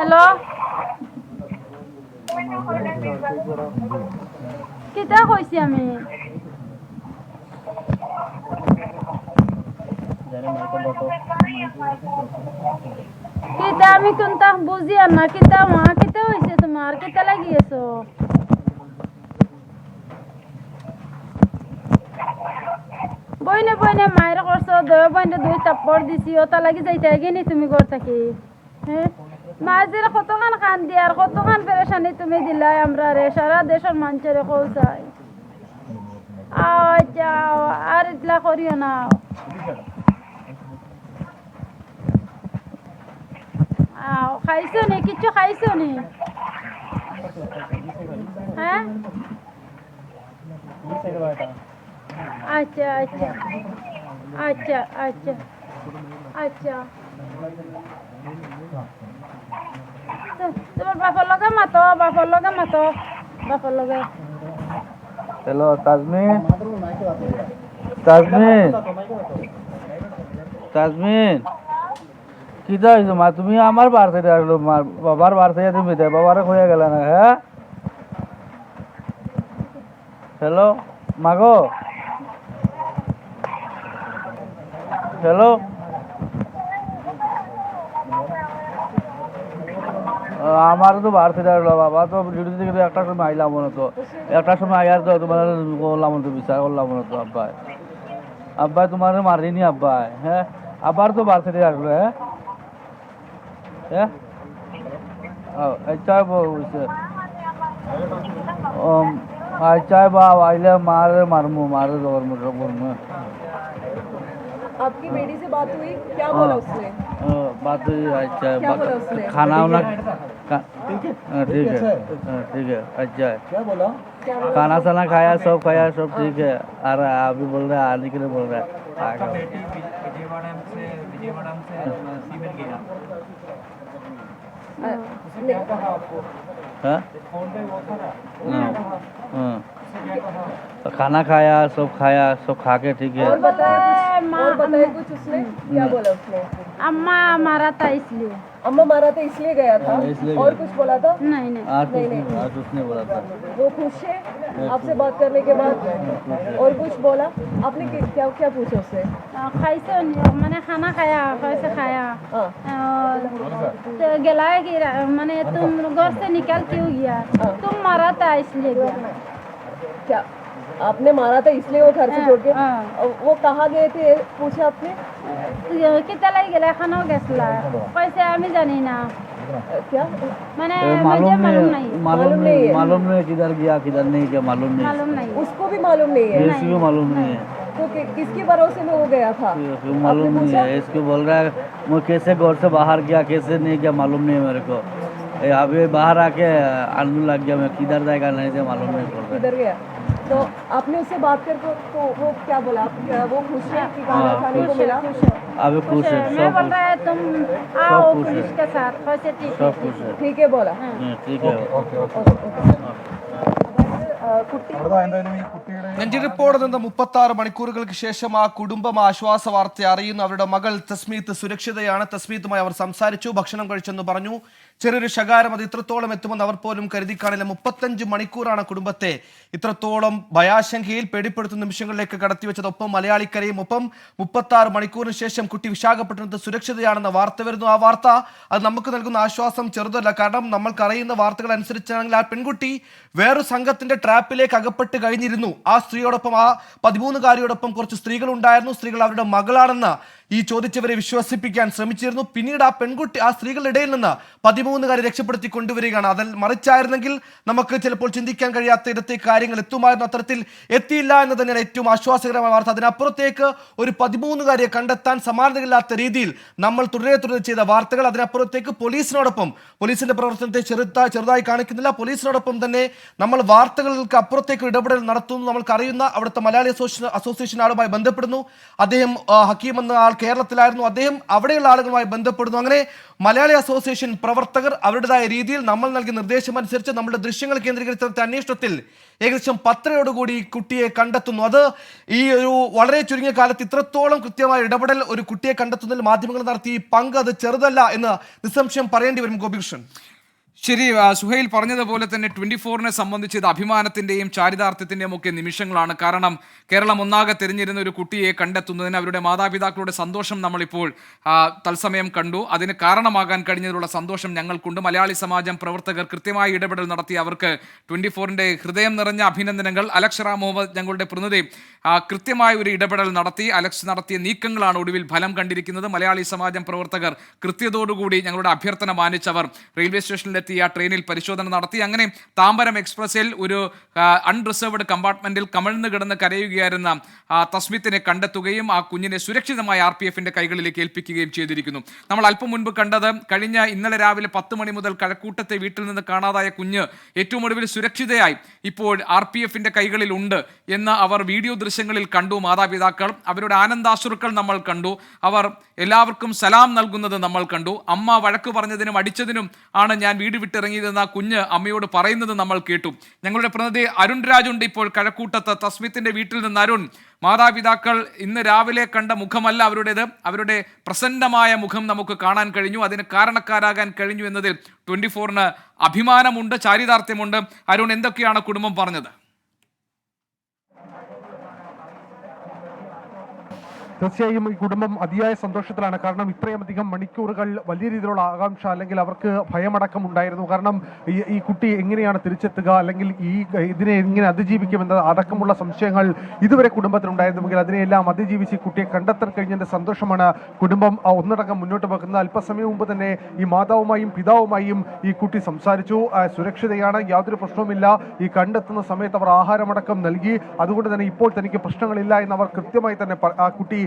Hello? কিতা কইছি আমি? কিতা আমি কোনটা বুঝি না কিতা মা? কিতা হইছে তোমার কিতা লাগিয়েছো বইনে বইনে মায়ের করছ দয়া বইনে দুই তাপ্পর দিছি ওটা লাগি যাইতে গেনি তুমি ঘর থাকি? হ্যাঁ মাঝের কতখান খান দি আর কতখান পেরেশানি তুমি দিলাই আমরা রে? সারা দেশের মানুষের কৌসাই আচ্ছা আর ইতলা করিও না। খাইছো নি? কিছু খাইছো নি? হ্যাঁ? আচ্ছা আচ্ছা। আচ্ছা আচ্ছা। আচ্ছা। তোমার বাপের লগে মাতো, বাপের লগে মাতো, বাপের লগে। হ্যালো, তাজমিন। তাজমিন। তাজমিন। কি যাইছো মা? তুমি আমার বার থেকে আসলো বাবার বার থেকে তুমি বাবারে হয়ে গেল না হ্যাঁ? হ্যালো মাগো হ্যালো। আমার তো বার থেকে আসলো বাবা তো ডিউটি থেকে তো একটা সময় আইলাম মনে তো একটা সময় আইয়ার তো তোমার করলাম তো বিচার করলাম মনে তো আব্বাই আব্বাই তোমার মারিনি আব্বাই হ্যাঁ আবার তো বার থেকে আসলো হ্যাঁ হ্যাঁ ও, আচ্ছা বলছে আচ্ছা বা আইলে মারে মারমু মারে জবর মুঠো করমু आपकी बेटी से बात हुई क्या बोला उसने ও, बात हुई अच्छा क्या बोला बात- उसने? खाना वाना खा- हाँ, ठीक है हाँ, ठीक है। अच्छा है। क्या बोला? खाना साना खाया सब खाया सब ठीक है। आ रहा है अभी बोल रहा है आने के लिए बोल रहा है। हाँ? हाँ, हाँ। तो खाना खाया सब खाया सब खा के ठीक है। और बताया माँ। और बताया कुछ उसने? क्या बोला उसने? अम्मा मारा था इसलिए। अम्मा मारा था इसलिए गया था। हाँ, इसलिए और कुछ बोला था? नहीं नहीं। आज नहीं नहीं आज उसने बोला था। वो खुश है आपसे बात करने के बाद। और कुछ बोला? आपने क्या क्या पूछा उससे? कैसे मैंने खाना खाया कैसे खाया। हाँ। तो गलाया मैंने तुम घर से निकल क्यों गया? हाँ। तुम मारा था इसलिए क्या? आपने मारा था इसलिए वो घर से हाँ, छोड़ के। हाँ। वो कहा गए थे? पूछा आपने? तो कित्याला गया खाना गेसला हाँ, पैसे आ आम्ही जाने ना। क्या? मैंने मालूम नहीं मालूम नहीं मालूम नहीं किधर गया किधर नहीं गया मालूम नहीं। मालूम नहीं। उसको भी मालूम नहीं है। इसको मालूम नहीं है। तो किसके भरोसे में हो गया था? मालूम नहीं है। इसको बोल रहा है वो कैसे घर से बाहर गया कैसे नहीं गया मालूम नहीं मेरे को। अभी बाहर आके आनंद लग गया मैं किधर जाएगा नहीं जाए मालूम नहीं किधर गया? तो आपने उससे बात करके तो वो क्या बोला? आप वो खुश है कि खाना हाँ, खाने को खुश मिला? अब खुश है मैं बोल रहा है तुम आओ पुलिस के साथ ठीक है। सब खुश है। ठीक है बोला। हाँ, ठीक है। ओके कुट्टी നെഞ്ചി റിപ്പോർട്ട് നിന്ന് മുപ്പത്തി ആറ് മണിക്കൂറുകൾക്ക് ശേഷം ആ കുടുംബം ആശ്വാസ വാർത്ത അറിയുന്നു. അവരുടെ മകൾ തസ്മീത്ത് സുരക്ഷിതയാണ്. തസ്മീത്തുമായി അവർ സംസാരിച്ചു ഭക്ഷണം കഴിച്ചെന്ന് പറഞ്ഞു. ചെറിയൊരു ശകാരം അത് ഇത്രത്തോളം എത്തുമെന്ന് അവർ പോലും കരുതി കാണില്ല മുപ്പത്തഞ്ച് മണിക്കൂറാണ് കുടുംബത്തെ ഇത്രത്തോളം ഭയാശങ്കയിൽ പേടിപ്പെടുത്തുന്ന നിമിഷങ്ങളിലേക്ക് കടത്തിവെച്ചത് ഒപ്പം മലയാളിക്കരയും ഒപ്പം മുപ്പത്തി ആറ് മണിക്കൂറിന് ശേഷം കുട്ടി വിശാഖപട്ടണത്ത് സുരക്ഷിതയാണെന്ന വാർത്ത വരുന്നു. ആ വാർത്ത അത് നമുക്ക് നൽകുന്ന ആശ്വാസം ചെറുതല്ല. കാരണം നമ്മൾക്കറിയുന്ന വാർത്തകൾ അനുസരിച്ചാണെങ്കിൽ ആ പെൺകുട്ടി വേറൊരു സംഘത്തിന്റെ ട്രാപ്പിലേക്ക് അകപ്പെട്ട് കഴിഞ്ഞിരുന്നു. ആ സ്ത്രീയോടൊപ്പം ആ പതിമൂന്നുകാരിയോടൊപ്പം കുറച്ച് സ്ത്രീകൾ ഉണ്ടായിരുന്നു സ്ത്രീകൾ അവരുടെ മകളാണെന്ന് ഈ ചോദിച്ചവരെ വിശ്വസിപ്പിക്കാൻ ശ്രമിച്ചിരുന്നു. പിന്നീട് ആ പെൺകുട്ടി ആ സ്ത്രീകളുടെ ഇടയിൽ നിന്ന് പതിമൂന്നുകാരെ രക്ഷപ്പെടുത്തി കൊണ്ടുവരികയാണ്. അതിൽ മറിച്ചായിരുന്നെങ്കിൽ നമുക്ക് ചിലപ്പോൾ ചിന്തിക്കാൻ കഴിയാത്ത ഇടത്തെ കാര്യങ്ങൾ എത്തുമായിരുന്നു. അത്തരത്തിൽ എത്തിയില്ല എന്ന് തന്നെയാണ് ഏറ്റവും ആശ്വാസകരമായ വാർത്ത. അതിനപ്പുറത്തേക്ക് ഒരു പതിമൂന്നുകാരെ കണ്ടെത്താൻ സമാനതകളില്ലാത്ത രീതിയിൽ നമ്മൾ തുടരെ തുടരെ ചെയ്ത വാർത്തകൾ അതിനപ്പുറത്തേക്ക് പോലീസിനോടൊപ്പം പോലീസിന്റെ പ്രവർത്തനത്തെ ചെറുതാ ചെറുതായി കാണിക്കുന്നില്ല. പോലീസിനോടൊപ്പം തന്നെ നമ്മൾ വാർത്തകൾക്ക് അപ്പുറത്തേക്ക് ഇടപെടൽ നടത്തുന്നു. നമ്മൾക്ക് അറിയുന്ന അവിടുത്തെ മലയാളി അസോസിയേഷൻ അസോസിയേഷൻ ആളുമായി ബന്ധപ്പെടുന്നു. അദ്ദേഹം ഹക്കീം എന്ന ആൾ കേരളത്തിലായിരുന്നു. അദ്ദേഹം അവിടെയുള്ള ആളുകളുമായി ബന്ധപ്പെടുന്നു. അങ്ങനെ മലയാളി അസോസിയേഷൻ പ്രവർത്തകർ അവരുടേതായ രീതിയിൽ നമ്മൾ നൽകിയ നിർദ്ദേശം അനുസരിച്ച് നമ്മുടെ ദൃശ്യങ്ങൾ കേന്ദ്രീകരിച്ച അന്വേഷണത്തിൽ ഏകദേശം പത്തരയോടുകൂടി കുട്ടിയെ കണ്ടെത്തുന്നു. അത് ഈ ഒരു വളരെ ചുരുങ്ങിയ കാലത്ത് ഇത്രത്തോളം കൃത്യമായ ഇടപെടൽ ഒരു കുട്ടിയെ കണ്ടെത്തുന്നതിൽ മാധ്യമങ്ങൾ നടത്തിയ പങ്ക് അത് ചെറുതല്ല എന്ന് നിസ്സംശയം പറയേണ്ടി വരും ഗോപികൃഷ്ണൻ. ശരി സുഹൈൽ പറഞ്ഞതുപോലെ തന്നെ ട്വന്റി ഫോറിനെ സംബന്ധിച്ച് ഇത് അഭിമാനത്തിന്റെയും ചാരിതാർത്ഥ്യത്തിന്റെയും ഒക്കെ നിമിഷങ്ങളാണ്. കാരണം കേരളം ഒന്നാകെ തിരഞ്ഞിരുന്ന ഒരു കുട്ടിയെ കണ്ടെത്തുന്നതിന് അവരുടെ മാതാപിതാക്കളുടെ സന്തോഷം നമ്മളിപ്പോൾ തത്സമയം കണ്ടു. അതിന് കാരണമാകാൻ കഴിഞ്ഞതിലുള്ള സന്തോഷം ഞങ്ങൾക്കുണ്ട്. മലയാളി സമാജം പ്രവർത്തകർ കൃത്യമായി ഇടപെടൽ നടത്തി അവർക്ക് ട്വന്റി ഫോറിന്റെ ഹൃദയം നിറഞ്ഞ അഭിനന്ദനങ്ങൾ. അലക്ഷറ മുഹമ്മദ് ഞങ്ങളുടെ പ്രതിനിധി. കൃത്യമായ ഒരു ഇടപെടൽ നടത്തി അലക്സ് നടത്തിയ നീക്കങ്ങളാണ് ഒടുവിൽ ഫലം കണ്ടിരിക്കുന്നത്. മലയാളി സമാജം പ്രവർത്തകർ കൃത്യതോടുകൂടി ഞങ്ങളുടെ അഭ്യർത്ഥന മാനിച്ചവർ. റെയിൽവേ സ്റ്റേഷനിലെത്തി ആ ട്രെയിനിൽ പരിശോധന നടത്തി. അങ്ങനെ താമ്പരം എക്സ്പ്രസിൽ ഒരു അൺറിസർവ്ഡ് കമ്പാർട്ട്മെന്റിൽ കമഴ്ന്നു കിടന്ന് കരയുകയായിരുന്ന തസ്മിത്തിനെ കണ്ടെത്തുകയും ആ കുഞ്ഞിനെ സുരക്ഷിതമായി ആർ പി എഫിന്റെ കൈകളിലേക്ക് ഏൽപ്പിക്കുകയും ചെയ്തിരിക്കുന്നു. നമ്മൾ അല്പം മുൻപ് കണ്ടത് കഴിഞ്ഞ ഇന്നലെ രാവിലെ പത്ത് മണി മുതൽ കഴക്കൂട്ടത്തെ വീട്ടിൽ നിന്ന് കാണാതായ കുഞ്ഞ് ഏറ്റവും ഒടുവിൽ സുരക്ഷിതയായി. ഇപ്പോൾ ആർ പി എഫിന്റെ കൈകളിൽ ഉണ്ട് എന്ന് അവർ വീഡിയോ ദൃശ്യങ്ങളിൽ കണ്ടു. മാതാപിതാക്കൾ അവരുടെ ആനന്ദാശ്രുക്കൾ നമ്മൾ കണ്ടു. അവർ എല്ലാവർക്കും സലാം നൽകുന്നത് നമ്മൾ കണ്ടു. അമ്മ വഴക്ക് പറഞ്ഞതിനും അടിച്ചതിനും ആണ് ഞാൻ വീട് വിട്ടിറങ്ങിയതെന്ന് ആ കുഞ്ഞ് അമ്മയോട് പറയുന്നത് നമ്മൾ കേട്ടു. ഞങ്ങളുടെ പ്രതിനിധി അരുൺ രാജുണ്ട് ഇപ്പോൾ കഴക്കൂട്ടത്ത് തസ്മിത്തിന്റെ വീട്ടിൽ നിന്ന് അരുൺ. മാതാപിതാക്കൾ ഇന്ന് രാവിലെ കണ്ട മുഖമല്ല അവരുടേത്. അവരുടെ പ്രസന്നമായ മുഖം നമുക്ക് കാണാൻ കഴിഞ്ഞു. അതിന് കാരണക്കാരാകാൻ കഴിഞ്ഞു എന്നതിൽ ട്വന്റി ഫോറിന് അഭിമാനമുണ്ട് ചാരിതാർത്ഥ്യമുണ്ട്. അരുൺ എന്തൊക്കെയാണ് കുടുംബം പറഞ്ഞത്? തീർച്ചയായും ഈ കുടുംബം അതിയായ സന്തോഷത്തിലാണ്. കാരണം ഇത്രയും അധികം മണിക്കൂറുകൾ വലിയ രീതിയിലുള്ള ആകാംക്ഷ അല്ലെങ്കിൽ അവർക്ക് ഭയമടക്കം ഉണ്ടായിരുന്നു. കാരണം ഈ കുട്ടി എങ്ങനെയാണ് തിരിച്ചെത്തുക? അല്ലെങ്കിൽ ഈ ഇതിനെ എങ്ങനെ അതിജീവിക്കുമെന്ന അടക്കമുള്ള സംശയങ്ങൾ ഇതുവരെ കുടുംബത്തിനുണ്ടായിരുന്നുവെങ്കിൽ അതിനെയെല്ലാം അതിജീവിച്ച് കുട്ടിയെ കണ്ടെത്താൻ കഴിഞ്ഞതിന്റെ സന്തോഷമാണ് കുടുംബം ഒന്നടങ്കം മുന്നോട്ട് വെക്കുന്നത് അല്പസമയം മുമ്പ് തന്നെ ഈ മാതാവുമായും പിതാവുമായും ഈ കുട്ടി സംസാരിച്ചു. സുരക്ഷിതയാണ് യാതൊരു പ്രശ്നവുമില്ല. ഈ കണ്ടെത്തുന്ന സമയത്ത് അവർ ആഹാരമടക്കം നൽകി. അതുകൊണ്ട് തന്നെ ഇപ്പോൾ തനിക്ക് പ്രശ്നങ്ങളില്ല എന്ന് അവർ കൃത്യമായി തന്നെ ആ കുട്ടി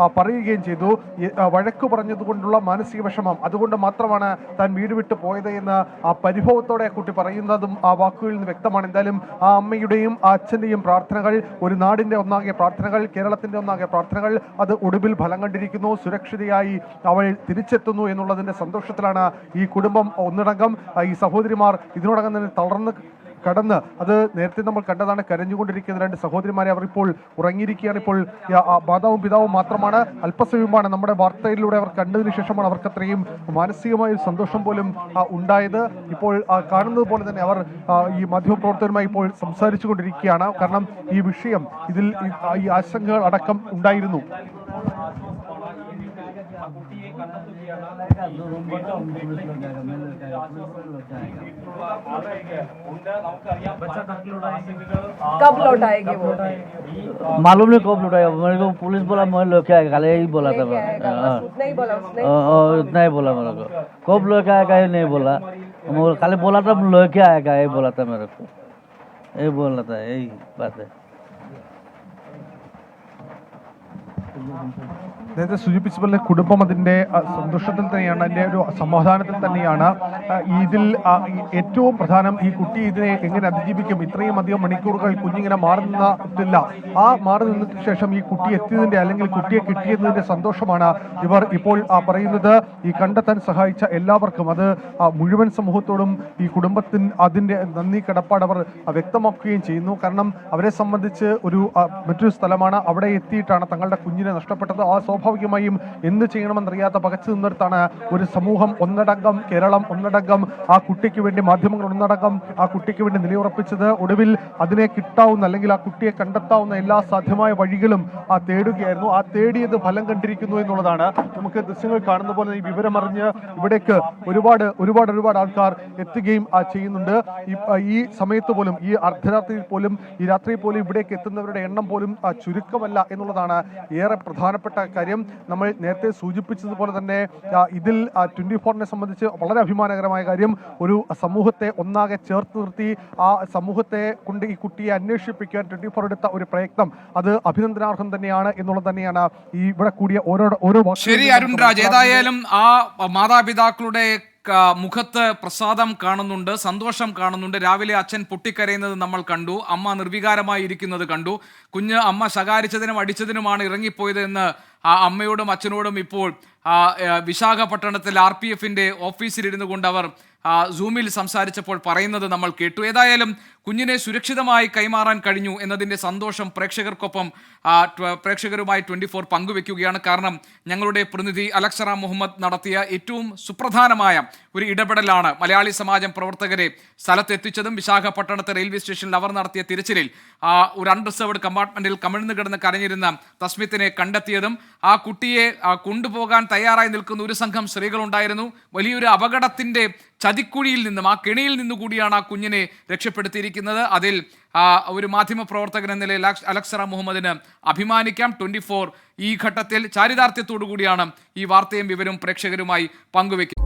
ആ, പറയുകയും ചെയ്തു. വഴക്കു പറഞ്ഞതുകൊണ്ടുള്ള മാനസിക വിഷമം. അതുകൊണ്ട് മാത്രമാണ് താൻ വീട് വിട്ടു പോയത് എന്ന് പരിഭവത്തോടെ കുട്ടി പറയുന്നതും ആ വാക്കുകളിൽ നിന്ന് വ്യക്തമാണ്. എന്തായാലും ആ അമ്മയുടെയും ആ അച്ഛന്റെയും പ്രാർത്ഥനകൾ ഒരു നാടിന്റെ ഒന്നാകെ പ്രാർത്ഥനകൾ കേരളത്തിന്റെ ഒന്നാകെ പ്രാർത്ഥനകൾ അത് ഒടുവിൽ ഫലം കണ്ടിരിക്കുന്നു. സുരക്ഷിതയായി അവൾ തിരിച്ചെത്തുന്നു എന്നുള്ളതിന്റെ സന്തോഷത്തിലാണ് ഈ കുടുംബം ഒന്നടങ്കം. ഈ സഹോദരിമാർ ഇതിനോടകം തന്നെ തളർന്ന് കടന്ന് അത് നേരത്തെ നമ്മൾ കണ്ടതാണ് കരഞ്ഞുകൊണ്ടിരിക്കുന്ന രണ്ട് സഹോദരിമാരെ അവർ ഇപ്പോൾ ഉറങ്ങിയിരിക്കുകയാണ്. ഇപ്പോൾ മാതാവും പിതാവും മാത്രമാണ് അല്പസമയമാണ് നമ്മുടെ വാർത്തയിലൂടെ അവർ കണ്ടതിന് ശേഷമാണ് അവർക്ക് അത്രയും മാനസികമായ ഒരു സന്തോഷം പോലും ഉണ്ടായത്. ഇപ്പോൾ കാണുന്നത് പോലെ തന്നെ അവർ ഈ മാധ്യമപ്രവർത്തകരുമായി ഇപ്പോൾ സംസാരിച്ചു കൊണ്ടിരിക്കുകയാണ് കാരണം ഈ വിഷയം ഇതിൽ ഈ ആശങ്കകൾ അടക്കം ഉണ്ടായിരുന്നു. कब लौट आएगी वो मालूम नहीं कब लुटाया मेरे को पुलिस बोला मैं लेके आएगा खाली यही बोला था लेके मैं आएगा हाँ। बस उतना ही बोला उसने हाँ, हाँ, इतना ही बोला मेरे को कब लेके आएगा ये नहीं बोला मैं खाली बोला था लेके आएगा ये बोला था मेरे को यही बोलना था यही बात है നേരത്തെ സൂചിപ്പിച്ച പോലെ കുടുംബം അതിന്റെ സന്തോഷത്തിൽ തന്നെയാണ് അതിന്റെ ഒരു സമാധാനത്തിൽ തന്നെയാണ്. ഇതിൽ ഏറ്റവും പ്രധാനം ഈ കുട്ടി ഇതിനെ എങ്ങനെ അതിജീവിക്കും? ഇത്രയും അധികം മണിക്കൂറുകൾ കുഞ്ഞിങ്ങനെ മാറി നിന്നിട്ടില്ല. ആ മാറി നിന്നതിന് ശേഷം ഈ കുട്ടി എത്തിയതിന്റെ അല്ലെങ്കിൽ കുട്ടിയെ കിട്ടിയതിന്റെ സന്തോഷമാണ് ഇവർ ഇപ്പോൾ പറയുന്നത്. ഈ കണ്ടെത്താൻ സഹായിച്ച എല്ലാവർക്കും അത് മുഴുവൻ സമൂഹത്തോടും ഈ കുടുംബത്തിന് അതിന്റെ നന്ദി കടപ്പാട് അവർ വ്യക്തമാക്കുകയും ചെയ്യുന്നു. കാരണം അവരെ സംബന്ധിച്ച് ഒരു മറ്റൊരു സ്ഥലമാണ്. അവിടെ എത്തിയിട്ടാണ് തങ്ങളുടെ കുഞ്ഞിനെ നഷ്ടപ്പെട്ടത് ആ സ്വാഭാവികമായും എന്ത് ചെയ്യണമെന്നറിയാത്ത പകച്ചു നിന്നിടത്താണ് ഒരു സമൂഹം ഒന്നടങ്കം കേരളം ഒന്നടങ്കം ആ കുട്ടിക്ക് വേണ്ടി മാധ്യമങ്ങൾ ഒന്നടങ്കം ആ കുട്ടിക്ക് വേണ്ടി നിലയുറപ്പിച്ചത് ഒടുവിൽ അതിനെ കിട്ടാവുന്ന അല്ലെങ്കിൽ ആ കുട്ടിയെ കണ്ടെത്താവുന്ന എല്ലാ സാധ്യമായ വഴികളും ആ തേടുകയായിരുന്നു. ആ തേടിയത് ഫലം കണ്ടിരിക്കുന്നു എന്നുള്ളതാണ് നമുക്ക് ദൃശ്യങ്ങൾ കാണുന്ന പോലെ ഈ വിവരമറിഞ്ഞ് ഇവിടേക്ക് ഒരുപാട് ഒരുപാട് ഒരുപാട് ആൾക്കാർ എത്തുകയും ചെയ്യുന്നുണ്ട്. ഈ സമയത്ത് പോലും ഈ അർദ്ധരാത്രിയിൽ പോലും ഈ രാത്രിയിൽ പോലും ഇവിടേക്ക് എത്തുന്നവരുടെ എണ്ണം പോലും ചുരുക്കമല്ല എന്നുള്ളതാണ് ഏറെ പ്രധാനപ്പെട്ട കാര്യം നമ്മൾ നേരത്തെ സൂചിപ്പിച്ചതുപോലെ തന്നെ ഇതിൽ ട്വന്റി ഫോറിനെ സംബന്ധിച്ച് വളരെ അഭിമാനകരമായ കാര്യം ഒരു സമൂഹത്തെ ഒന്നാകെ ചേർത്ത് നിർത്തി ആ സമൂഹത്തെ കൊണ്ട് ഈ കുട്ടിയെ അന്വേഷിപ്പിക്കാൻ ട്വന്റി ഫോർ എടുത്ത ഒരു പ്രയത്നം അത് അഭിനന്ദനാർഹം തന്നെയാണ് എന്നുള്ളത് തന്നെയാണ് ഈ ഇവിടെ കൂടിയ ഓരോ ഓരോ ശരി അരുൺരാജ് അരുൺ രാജ് ഏതായാലും ആ മാതാപിതാക്കളുടെ മുഖത്ത് പ്രസാദം കാണുന്നുണ്ട് സന്തോഷം കാണുന്നുണ്ട്. രാവിലെ അച്ഛൻ പൊട്ടിക്കരയുന്നത് നമ്മൾ കണ്ടു. അമ്മ നിർവികാരമായി ഇരിക്കുന്നത് കണ്ടു. കുഞ്ഞ് അമ്മ ശകാരിച്ചതിനും അടിച്ചതിനുമാണ് ഇറങ്ങിപ്പോയത് എന്ന് ആ അമ്മയോടും അച്ഛനോടും ഇപ്പോൾ വിശാഖപട്ടണത്തിൽ ആർ പി എഫിന്റെ ഓഫീസിലിരുന്നു കൊണ്ട് അവർ സൂമിൽ സംസാരിച്ചപ്പോൾ പറയുന്നത് നമ്മൾ കേട്ടു. ഏതായാലും കുഞ്ഞിനെ സുരക്ഷിതമായി കൈമാറാൻ കഴിഞ്ഞു എന്നതിന്റെ സന്തോഷം പ്രേക്ഷകർക്കൊപ്പം പ്രേക്ഷകരുമായി ട്വന്റി ഫോർ പങ്കുവെക്കുകയാണ്. കാരണം ഞങ്ങളുടെ പ്രതിനിധി അലക്സറ മുഹമ്മദ് നടത്തിയ ഏറ്റവും സുപ്രധാനമായ ഒരു ഇടപെടലാണ് മലയാളി സമാജം പ്രവർത്തകരെ സ്ഥലത്തെത്തിച്ചതും വിശാഖപട്ടണത്തെ റെയിൽവേ സ്റ്റേഷനിൽ അവർ നടത്തിയ തിരച്ചിലിൽ ഒരു അൺറിസർവ്ഡ് കമ്പാർട്ട്മെന്റിൽ കമിഴ്ന്നു കിടന്ന് കരഞ്ഞിരുന്ന തസ്മിത്തിനെ കണ്ടെത്തിയതും ആ കുട്ടിയെ കൊണ്ടുപോകാൻ തയ്യാറായി നിൽക്കുന്ന ഒരു സംഘം സ്ത്രീകളുണ്ടായിരുന്നു. വലിയൊരു അപകടത്തിന്റെ ചതിക്കുഴിയിൽ നിന്നും ആ കെണിയിൽ നിന്നു കൂടിയാണ് ആ കുഞ്ഞിനെ രക്ഷപ്പെടുത്തിയിരിക്കുന്നത്. അതിൽ ഒരു മാധ്യമ പ്രവർത്തകൻ എന്ന നിലയിൽ അലക്സറ മുഹമ്മദിന് അഭിമാനിക്കാം. ട്വന്റി ഈ ഘട്ടത്തിൽ ചാരിതാർത്ഥ്യത്തോടു കൂടിയാണ് ഈ വാർത്തയും വിവരവും പ്രേക്ഷകരുമായി പങ്കുവെക്കുന്നത്.